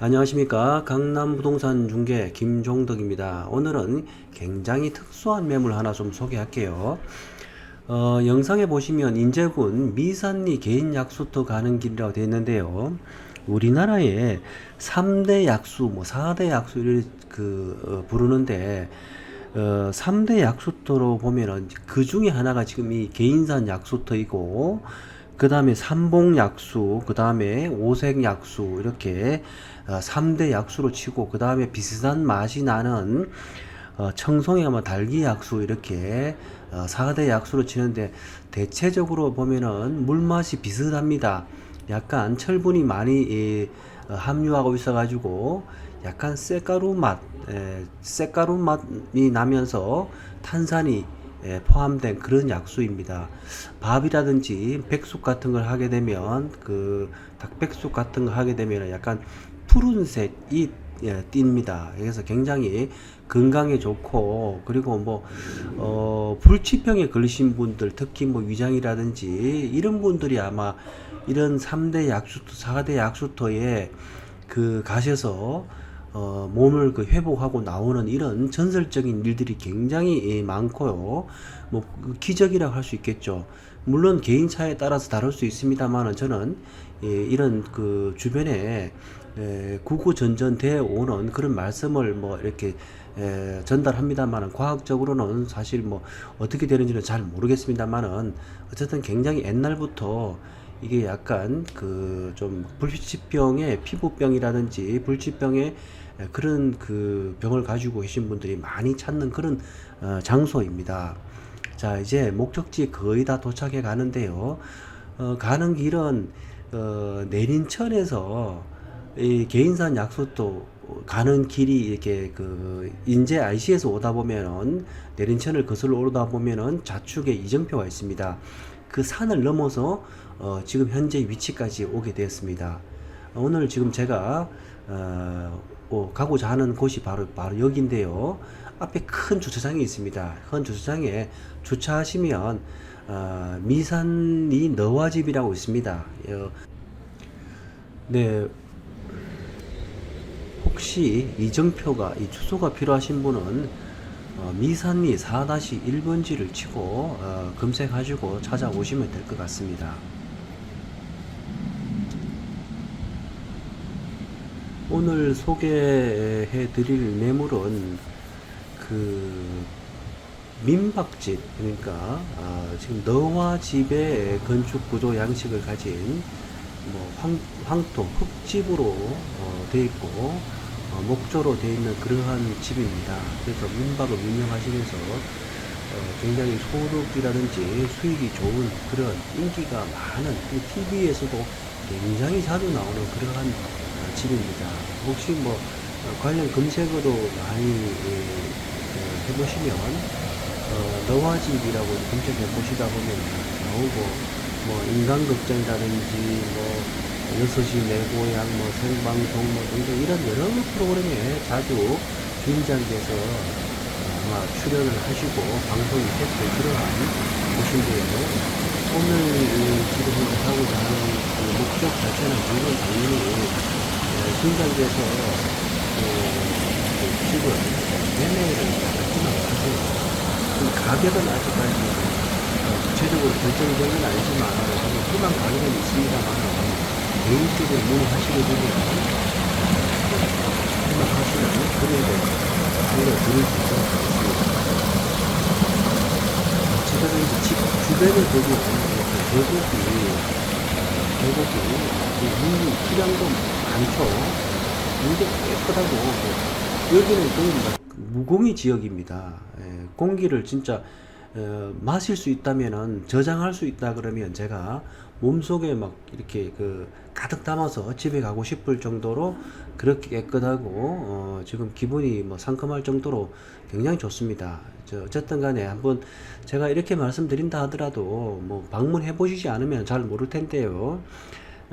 안녕하십니까 강남 부동산 중개 김종덕입니다. 오늘은 굉장히 특수한 매물 하나 좀 소개할게요. 어, 영상에 보시면 인제군 미산리 개인 약수터 가는 길이라고 되어 있는데요. 우리나라에 3대 약수, 뭐 4대 약수 를 그 어, 부르는데 어, 3대 약수터로 보면은 그 중에 하나가 지금 이 개인산 약수터이고 그 다음에 삼봉 약수, 그 다음에 오색 약수 이렇게 어, 3대 약수로 치고 그 다음에 비슷한 맛이 나는 어, 청송이 아마 달기 약수 이렇게 어, 4대 약수로 치는데 대체적으로 보면은 물맛이 비슷합니다. 약간 철분이 많이 예, 어, 함유하고 있어 가지고 약간 쇳가루 맛, 에, 쇳가루 맛이 나면서 탄산이 예, 포함된 그런 약수입니다. 밥이라든지 백숙 같은 걸 하게 되면 그 닭백숙 같은 거 하게 되면 약간 푸른색이 예, 띕니다. 그래서 굉장히 건강에 좋고 그리고 뭐 어, 불치병에 걸리신 분들 특히 뭐 위장이라든지 이런 분들이 아마 이런 3대 약수터, 4대 약수터에 그 가셔서 어, 몸을 그 회복하고 나오는 이런 전설적인 일들이 굉장히 예, 많고요. 뭐그 기적이라고 할 수 있겠죠. 물론 개인 차에 따라서 다를 수 있습니다만은 저는 예, 이런 그 주변에 에, 구구전전되어 오는 그런 말씀을 뭐 이렇게 에, 전달합니다만은 과학적으로는 사실 뭐 어떻게 되는지는 잘 모르겠습니다만은 어쨌든 굉장히 옛날부터 이게 약간 그 좀 불치병의 피부병이라든지 불치병의 그런 그 병을 가지고 계신 분들이 많이 찾는 그런 어, 장소입니다. 자, 이제 목적지에 거의 다 도착해 가는데요. 어, 가는 길은 어, 내린천에서 이 개인산 약수도 가는 길이 이렇게 그 인제 IC에서 오다 보면은 내린천을 거슬러 오르다 보면은 좌측에 이정표가 있습니다. 그 산을 넘어서 어, 지금 현재 위치까지 오게 되었습니다. 오늘 지금 제가 어, 어, 가고자 하는 곳이 바로 바로 여기인데요. 앞에 큰 주차장이 있습니다. 큰 주차장에 주차하시면 어, 미산리 너와집이라고 있습니다. 어, 네, 혹시 이정표가 이 주소가 필요하신 분은 어, 미산리 4-1번지를 치고 어, 검색하시고 찾아오시면 될 것 같습니다. 오늘 소개해 드릴 매물은 그 민박집 그러니까 아, 지금 너와 집의 건축 구조 양식을 가진 뭐 황, 황토 흙집으로 어, 돼 있고 어, 목조로 돼 있는 그러한 집입니다. 그래서 민박을 운영하시면서 어, 굉장히 소득이라든지 수익이 좋은 그런 인기가 많은 TV에서도 굉장히 자주 나오는 그러한 어, 집입니다. 혹시 뭐 어, 관련 검색어도 많이 예, 어, 해보시면 어, 너와 집이라고 검색해 보시다 보면 나오고 뭐 인간극장이라든지 뭐 여섯시 내 고향 뭐 생방송 뭐 등등 이런 여러 프로그램에 자주 긴장돼서 아마 출연을 하시고 방송이 됐을 그러한 곳인데요. 오늘 이 지금 하고자 하는 그 목적 자체는 물론 당연히 그, 그 집을 매매를 않으세요. 그 가격은 아직까지 어, 구체적으로 결정된 건 아니지만 희망 가격은 있습니다만 개인적으로 문의하시게 되면 희망하시는 그래도 방을 드릴 수 있도록 하겠습니다. 제가 이제 집 주변을 보고 계곡이 계곡이 물 수량도 많죠. 물도 깨끗하고 뭐 여기는 거의 무공이 지역입니다. 예, 공기를 진짜 어, 마실 수 있다면은 저장할 수 있다 그러면 제가 몸속에 막 이렇게 그 가득 담아서 집에 가고 싶을 정도로 그렇게 깨끗하고 어, 지금 기분이 뭐 상큼할 정도로 굉장히 좋습니다. 저 어쨌든 간에 한번 제가 이렇게 말씀드린다 하더라도 뭐 방문해 보시지 않으면 잘 모를 텐데요.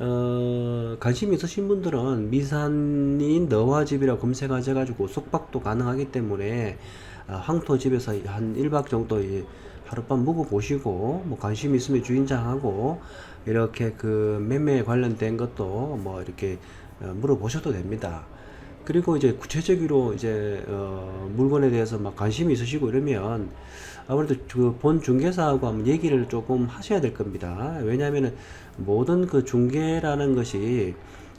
어, 관심 있으신 분들은 미산인 너와 집이라 검색하셔가지고 숙박도 가능하기 때문에 아, 황토 집에서 한 1박 정도 이 하룻밤 묵어 보시고 뭐 관심 있으면 주인장하고 이렇게 그 매매 관련된 것도 뭐 이렇게 어, 물어보셔도 됩니다. 그리고 이제 구체적으로 이제 어, 물건에 대해서 막 관심이 있으시고 이러면 아무래도 그 본 중개사하고 한번 얘기를 조금 하셔야 될 겁니다. 왜냐하면은 모든 그 중개라는 것이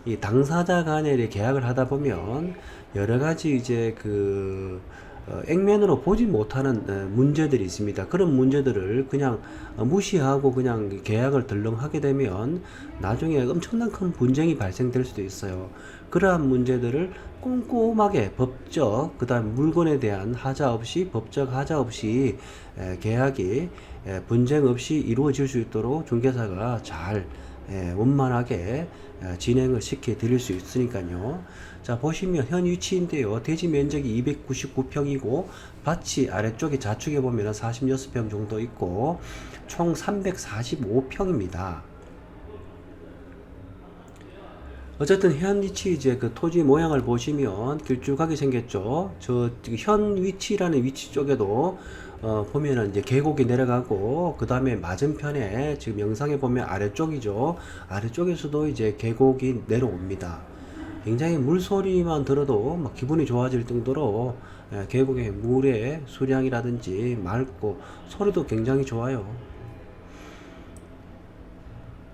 이 당사자 이렇게 계약을 하다 보면 여러 가지 이제 그 어, 액면으로 보지 못하는 어, 문제들이 있습니다. 그런 문제들을 그냥 어, 무시하고 그냥 계약을 덜렁하게 되면 나중에 엄청난 큰 분쟁이 발생될 수도 있어요. 그러한 문제들을 꼼꼼하게 법적, 그 다음 물건에 대한 하자 없이, 법적 하자 없이 에, 계약이 에, 분쟁 없이 이루어질 수 있도록 중개사가 잘 예, 원만하게 예, 진행을 시켜 드릴 수 있으니까요. 자, 보시면 현 위치인데요. 대지 면적이 299평이고 밭이 아래쪽에 좌측에 보면 46평 정도 있고 총 345평입니다. 어쨌든 현 위치 이제 그 토지 모양을 보시면 길쭉하게 생겼죠. 저 현 위치라는 위치 쪽에도 어 보면은 이제 계곡이 내려가고 그 다음에 맞은편에 지금 영상에 보면 아래쪽이죠. 아래쪽에서도 이제 계곡이 내려옵니다. 굉장히 물소리만 들어도 막 기분이 좋아질 정도로 예, 계곡의 물의 수량이라든지 맑고 소리도 굉장히 좋아요.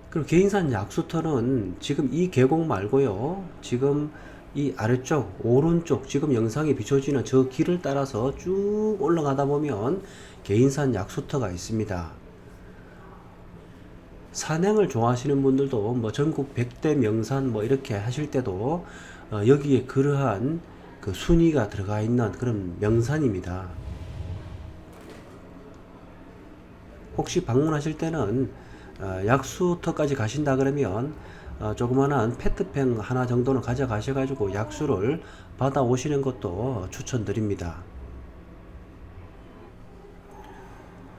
그리고 개인산 약수터는 지금 이 계곡 말고요. 지금 이 아래쪽, 오른쪽, 지금 영상에 비춰지는 저 길을 따라서 쭉 올라가다 보면 개인산 약수터가 있습니다. 산행을 좋아하시는 분들도 뭐 전국 100대 명산 뭐 이렇게 하실 때도 어, 여기에 그러한 그 순위가 들어가 있는 그런 명산입니다. 혹시 방문하실 때는 어, 약수터까지 가신다 그러면 어, 조그만한 페트병 하나 정도는 가져가셔가지고 약수를 받아 오시는 것도 추천드립니다.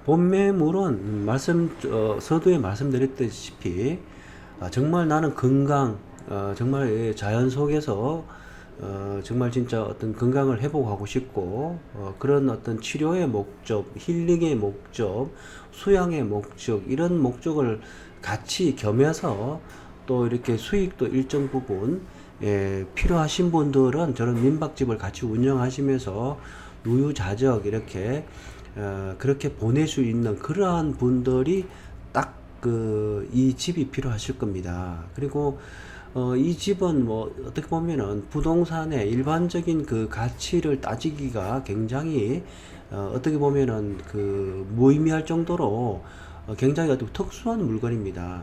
본매물은 말씀 어, 서두에 말씀드렸다시피 아, 정말 나는 건강 어, 정말 이 자연 속에서 어, 정말 진짜 어떤 건강을 회복하고 싶고 어, 그런 어떤 치료의 목적, 힐링의 목적, 수양의 목적 이런 목적을 같이 겸해서 또 이렇게 수익도 일정 부분 예, 필요하신 분들은 저런 민박집을 같이 운영하시면서 유유자적 이렇게 어, 그렇게 보낼 수 있는 그러한 분들이 딱 그 이 집이 필요하실 겁니다. 그리고 어, 이 집은 뭐 어떻게 보면은 부동산의 일반적인 그 가치를 따지기가 굉장히 어, 어떻게 보면은 그 무의미할 정도로 어, 굉장히 어떤 특수한 물건입니다.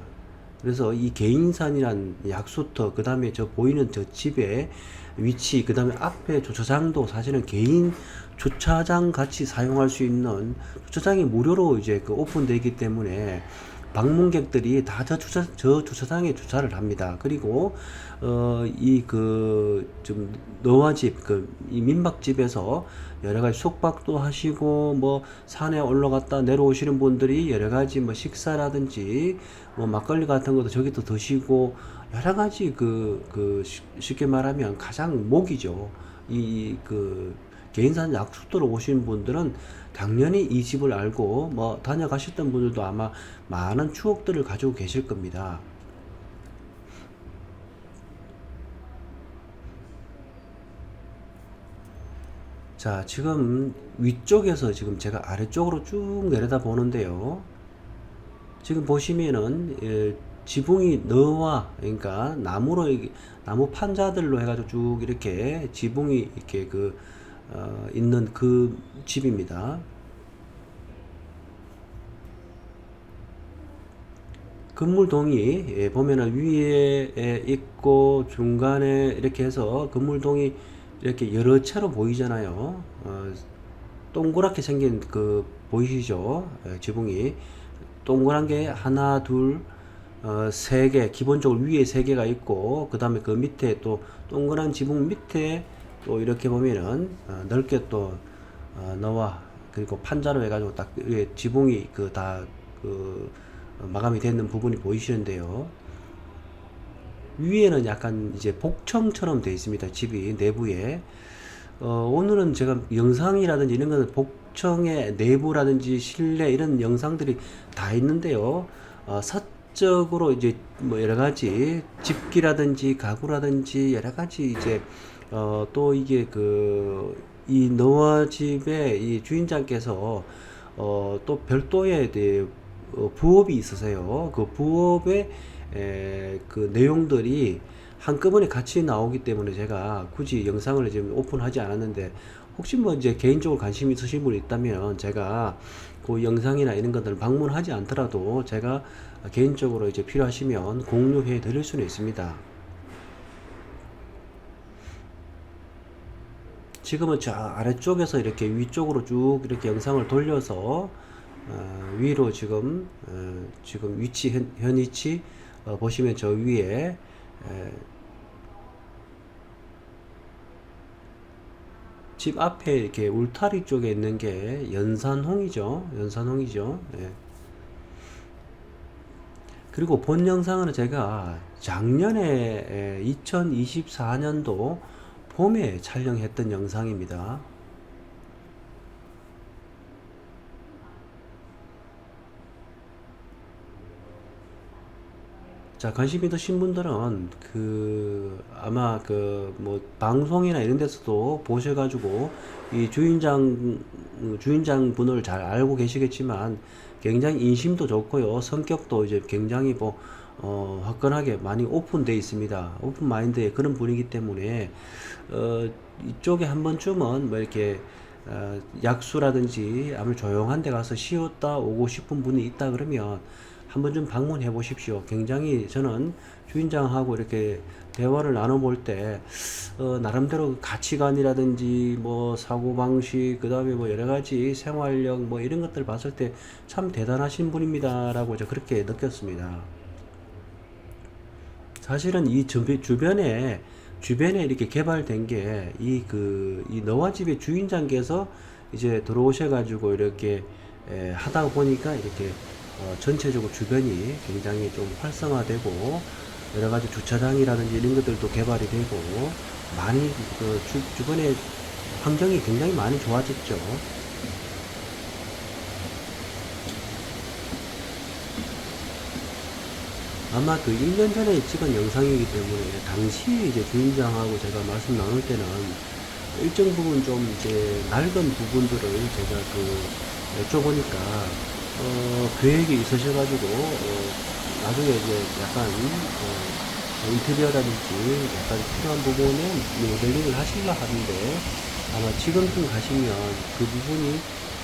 그래서 이 개인산이란 약수터, 그 다음에 저 보이는 저 집의 위치, 그 다음에 앞에 주차장도 사실은 개인 주차장 같이 사용할 수 있는 주차장이 무료로 이제 그 오픈되기 때문에 방문객들이 다 저 주차 저 주차장에 주차를 합니다. 그리고 어 이 그 좀 노화집 그 이 민박집에서 여러 가지 숙박도 하시고 뭐 산에 올라갔다 내려오시는 분들이 여러 가지 뭐 식사라든지 뭐 막걸리 같은 것도 저기 또 드시고 여러 가지 그그 쉽게 말하면 가장 목이죠. 이 그 개인산 약수터로 오신 분들은 당연히 이 집을 알고 뭐 다녀가셨던 분들도 아마 많은 추억들을 가지고 계실 겁니다. 자, 지금 위쪽에서 지금 제가 아래쪽으로 쭉 내려다 보는데요. 지금 보시면은 예, 지붕이 너와 그러니까 나무로 나무 판자들로 해가지고 쭉 이렇게 지붕이 이렇게 그 어, 있는 그 집입니다. 건물동이 예, 보면은 위에 에 있고 중간에 이렇게 해서 건물동이 이렇게 여러 채로 보이잖아요. 어, 동그랗게 생긴 그 보이시죠? 예, 지붕이 동그란 게 하나, 둘, 어, 세 개, 기본적으로 위에 세 개가 있고, 그 다음에 그 밑에 또 동그란 지붕 밑에 또 이렇게 보면은 어, 넓게 또 어, 넣어 그리고 판자로 해가지고 딱 위에 지붕이 그다그 마감이 되는 부분이 보이시는데요. 위에는 약간 이제 복층처럼 되어 있습니다. 집이 내부에. 어, 오늘은 제가 영상이라든지 이런 거는 복층의 내부라든지 실내 이런 영상들이 다 있는데요. 어, 사, 사적으로 이제 뭐 여러 가지 집기라든지 가구라든지 여러 가지 이제 어 또 이게 그이 너와 집의 이 주인장께서 어 또 별도의 네, 어, 부업이 있으세요. 그 부업의 에, 그 내용들이 한꺼번에 같이 나오기 때문에 제가 굳이 영상을 지금 오픈하지 않았는데 혹시 뭐 이제 개인적으로 관심 있으신 분이 있다면 제가 그 영상이나 이런 것들을 방문하지 않더라도 제가 개인적으로 이제 필요하시면 공유해 드릴 수는 있습니다. 지금은 저 아래쪽에서 이렇게 위쪽으로 쭉 이렇게 영상을 돌려서 어, 위로 지금 어, 지금 위치 현, 현 위치 어, 보시면 저 위에 에, 집 앞에 이렇게 울타리 쪽에 있는 게 연산홍이죠. 연산홍이죠. 예. 그리고 본 영상은 제가 작년에 2024년도 봄에 촬영했던 영상입니다. 자, 관심 있으신 분들은 그 아마 그 뭐 방송이나 이런 데서도 보셔 가지고 이 주인장 주인장 분을 잘 알고 계시겠지만 굉장히 인심도 좋고요 성격도 이제 굉장히 뭐 어, 화끈하게 많이 오픈돼 있습니다 오픈 마인드의 그런 분이기 때문에 어, 이쪽에 한 번쯤은 뭐 이렇게 어, 약수라든지 아무 조용한 데 가서 쉬었다 오고 싶은 분이 있다 그러면 한번 좀 방문해 보십시오. 굉장히 저는 주인장하고 이렇게 대화를 나눠볼 때, 어, 나름대로 가치관이라든지 뭐 사고방식, 그 다음에 뭐 여러 가지 생활력 뭐 이런 것들 봤을 때 참 대단하신 분입니다 라고 저 그렇게 느꼈습니다. 사실은 이 주변- 주변에 주변에 이렇게 개발된 게 이 그 이 너와 집의 주인장께서 이제 들어오셔가지고 이렇게 에, 하다 보니까 이렇게 어, 전체적으로 주변이 굉장히 좀 활성화되고 여러 가지 주차장이라든지 이런 것들도 개발이 되고 많이 그 주, 주변에 환경이 굉장히 많이 좋아졌죠. 아마 그 1년 전에 찍은 영상이기 때문에 당시 이제 주인장하고 제가 말씀 나눌 때는 일정 부분 좀 이제 낡은 부분들을 제가 그 여쭤보니까 어, 계획이 있으셔가지고 어, 나중에 이제 약간 어, 인테리어라든지 약간 필요한 부분에 모델링을 하시려 하는데 아마 지금쯤 가시면 그 부분이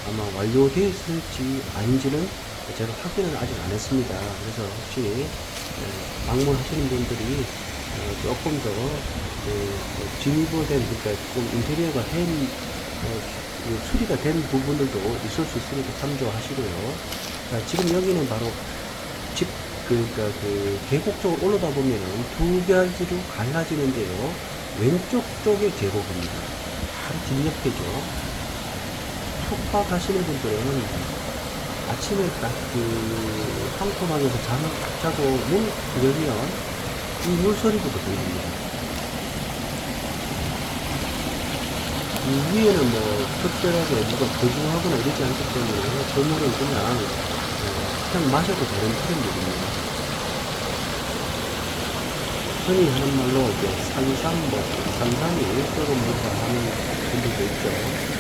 아마 완료되어 있을지 아닌지는 제가 확인을 아직 안 했습니다. 그래서 혹시 예, 방문하시는 분들이 어, 조금 더 예, 뭐 진입된 그러니까 좀 인테리어가 된 어, 그 수리가 된 부분들도 있을 수 있으니까 참조하시고요. 자, 지금 여기는 바로 집 그러니까 그 계곡 쪽으로 올라다 보면은 두 가지로 갈라지는데요. 왼쪽 쪽에 계곡입니다. 바로 집 옆이죠. 숙박 하시는 분들은 아침에 딱그 황토방에서 잠 자고 문 열면 이 물소리부터 들립니다. 이 위에는 뭐 특별하게 누가 거주하거나 이러지 않기 때문에 저 물은 그냥 어, 그냥 마셔도 되는 그런 물입니다. 흔히 하는 말로 이제 산삼 뭐 산삼이 조금 묻어 하는 분들도 있죠.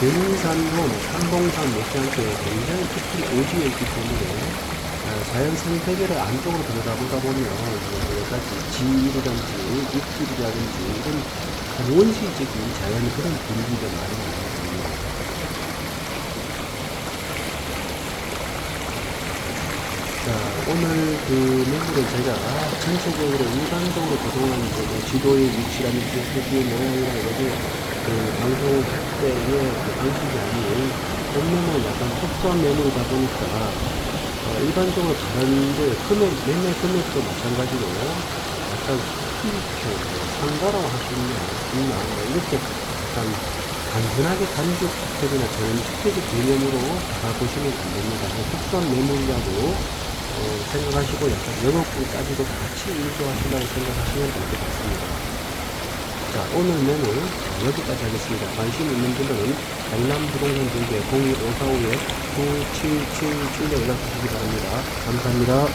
금산홈, 삼봉산 못지않게 굉장히 특히 오지에 있기 때문에 아, 자연 생태계를 안쪽으로 들여다보다 보면 뭐 여러 가지 지이라든지 입질이라든지 이런 원시적인 자연 그런 분위기가 많이 나거든요. 자, 오늘 그 매물은 제가 전체적으로 일반적으로 이제 뭐 지도의 위치라든지 세계의 모양이나 이런 그 방송할 때의 그 방식이 아닌 본매물 약간 특수한 매물이다 보니까 어, 일반적으로 다른데 금액, 매매 금액도 마찬가지로 약간 수익형, 상가라고 할 수 있나, 있나, 뭐 이렇게 약간 단순하게 단독주택이나 전주택의 개념으로 바라보시면 안 됩니다. 매물이라고 어, 생각하시고 약간 영업부까지도 같이 인수하신다고 생각하시면 될 것 같습니다. 자, 오늘 어, 여기까지 하겠습니다. 관심 있는 분들은 강남부동산 중개 01545에 9777로 연락 주시기 바랍니다. 감사합니다.